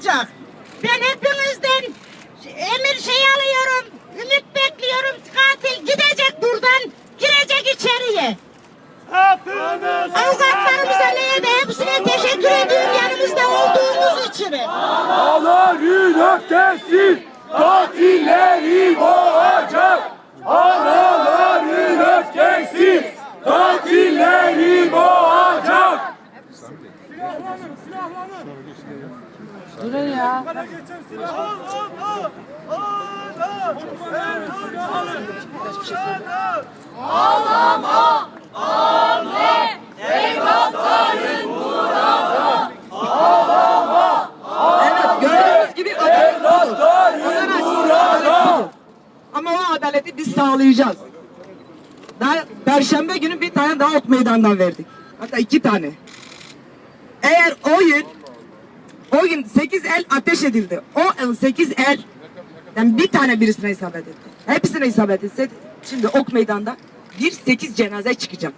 olacak. Ben hepinizden emir şey alıyorum. Ümit bekliyorum. Katil gidecek buradan. Girecek içeriye. Avukatlarımıza neye de hepsine teşekkür ediyorum yanımızda olduğumuz için. Anaların öfkesi katilleri boğacak. Anaların öfkesi katilleri boğacak. Evet gördüğünüz gibi adalet budur. Evlatların burada. Ama o adaleti biz sağlayacağız. Daha Perşembe günü bir tane daha ot meydandan verdik. Hatta iki tane. Eğer o gün o gün sekiz el ateş edildi. O el sekiz el yani bir tane birisine isabet etti. Hepsine isabet etse şimdi ok meydanda bir sekiz cenaze çıkacak.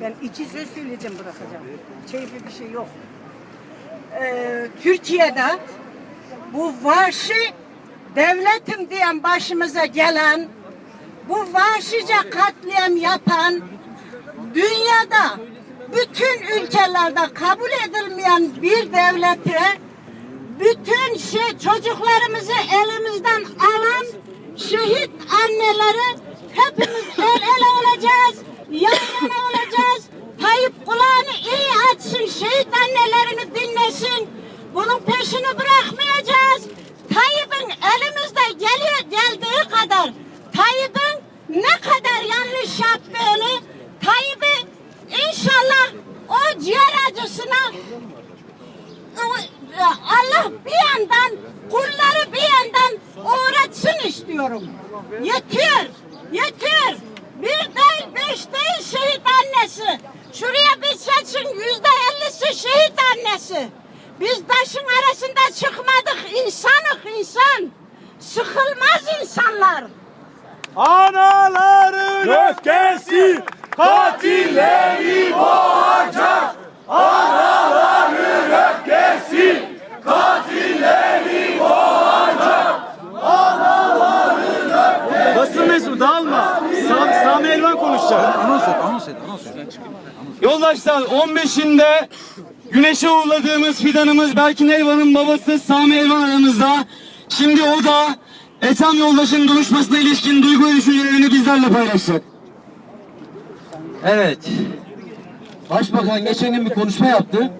Ben iki söz söyleyeceğim bırakacağım. Keyfi bir şey yok. Ee, Türkiye'de bu vahşi devletim diyen başımıza gelen bu vahşice katliam yapan dünyada bütün ülkelerde kabul edilmeyen bir devleti bütün şey çocuklarımızı elimizden alan şehit anneleri hepimiz el ele olacağız, yan yana olacağız. Tayyip kulağını iyi açsın, şehit annelerini dinlesin. Bunun peşini bırakmayacağız. Tayyip'in elimizde geliyor geldiği kadar Tayyip'in ne kadar yanlış yaptığını inşallah o ciğer acısına Allah bir yandan kulları bir yandan uğratsın istiyorum. Yetiyor, yetiyor. Bir değil, beş değil şehit annesi. Şuraya bir seçin yüzde ellisi şehit annesi. Biz taşın arasında çıkmadık, insanık insan. Sıkılmaz insanlar. Anaların öfkesi katilleri boğacak. Anaların öfkesi katilleri boğacak. Basın mensubu dağılma. Sam, Sami Konuşacak. Anons et, anons et, anons et. Yoldaşlar 15'inde güneşe uğurladığımız fidanımız Berkin Elvan'ın babası Sami Elvan aramızda. Şimdi o da Ethem Yoldaş'ın duruşmasına ilişkin duygu ve düşüncelerini bizlerle paylaşacak. Evet. Başbakan geçen gün bir konuşma yaptı.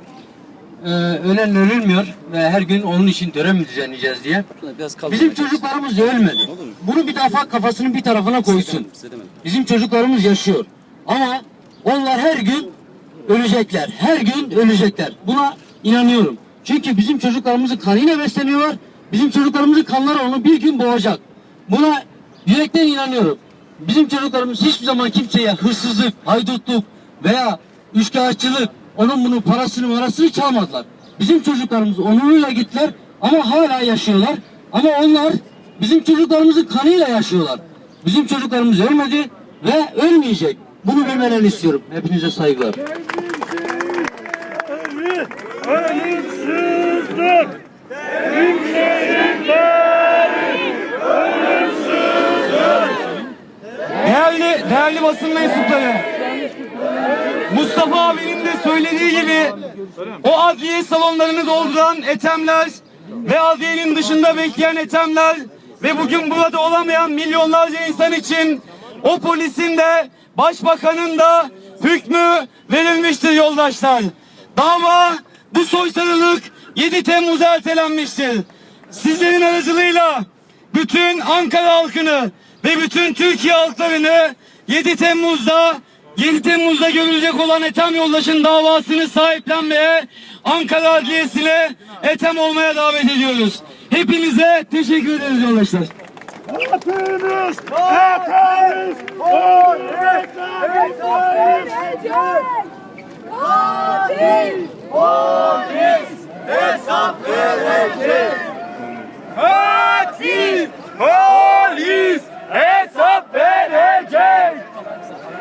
Ee, ölen ölülmüyor ve her gün onun için tören mi düzenleyeceğiz diye. Bizim çocuklarımız ölmedi. Bunu bir defa kafasının bir tarafına koysun. Bizim çocuklarımız yaşıyor. Ama onlar her gün ölecekler. Her gün ölecekler. Buna inanıyorum. Çünkü bizim çocuklarımızı kanıyla besleniyorlar. Bizim çocuklarımızın kanları onu bir gün boğacak. Buna yürekten inanıyorum. Bizim çocuklarımız hiçbir zaman kimseye hırsızlık, haydutluk veya üçkağıtçılık, onun bunun parasını marasını çalmadılar. Bizim çocuklarımız onuruyla gittiler ama hala yaşıyorlar. Ama onlar bizim çocuklarımızın kanıyla yaşıyorlar. Bizim çocuklarımız ölmedi ve ölmeyecek. Bunu bilmelerini istiyorum. Hepinize saygılar. Değerli, değerli basın mensupları. Mustafa abinin de söylediği gibi o adliye salonlarını dolduran etemler ve adliyenin dışında bekleyen etemler ve bugün burada olamayan milyonlarca insan için o polisin de başbakanın da hükmü verilmiştir yoldaşlar. Dava bu soytarılık 7 Temmuz'a ertelenmiştir. Sizlerin aracılığıyla bütün Ankara halkını ve bütün Türkiye halklarını 7 Temmuz'da 7 Temmuz'da görülecek olan Ethem Yoldaş'ın davasını sahiplenmeye Ankara Adliyesi'ne Ethem olmaya davet ediyoruz. Hepinize teşekkür ederiz yoldaşlar. Hepiniz, hepiniz o yeter, Katil! Polis hesap verecek. Katil polis hesap verecek.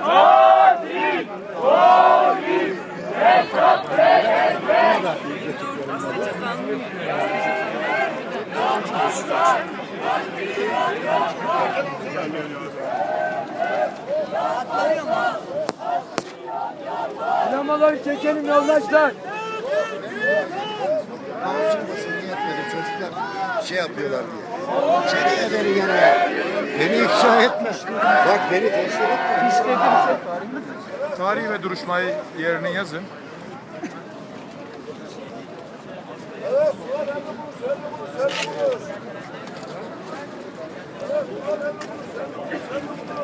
Katil polis Sinemaları çekelim yoldaşlar. Çıkmasın niyetmedim çocuklar şey yapıyorlar diye. Çekme beni gene. Beni ifşa etme. Bak beni teşhir etme. Tarihi ve duruşmayı yerine yazın. 何だ?